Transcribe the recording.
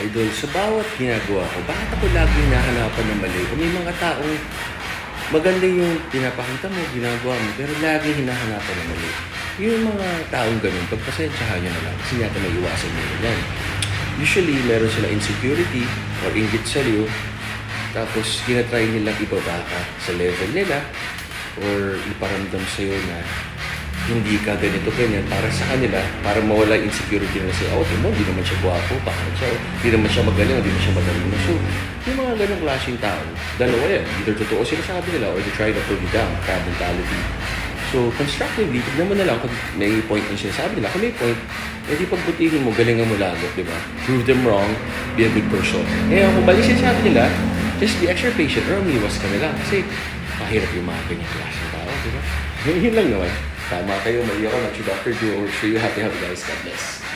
Idol, sa bawat ginagawa ko, bakit ako laging nahanapan ng mali? Kung may mga taong maganda yung pinapakita mo, ginagawa mo, pero laging hinahanapan ng mali. Yung mga taong ganun, pagpasensyahan nyo na lang, kasi yata may iwasan nyo yan. Usually, meron sila insecurity or inggit sa'yo, tapos tinatry nilang ibaba ka sa level nila or iparamdam sa'yo na hindi ka ganito ganyan para sa kanila, para mawala yung insecurity nila sa oh, mo, hindi naman siya gwapo, pangit siya, hindi naman siya magaling, hindi naman siya magaling. So, yung mga ganong klaseng tao, dalawa yan. Either totoo sila sa nila or they try to pull you down, crab mentality. So, constructively, tignan mo na lang kung may point yung sinasabi nila. Kung may point, edi pagbutihin mo, galingan mo lalo, di ba? Prove them wrong, be a good person. Ngayon, kung balik sinasabi nila, just be extra patient or umiwas ka na lang. Kasi, mahirap yung mga ganyang klaseng tao, di ba? Yun lang naman. Tama kayo, mali ako, not si Dr. Joe. Wish you happy, happy guys. God bless.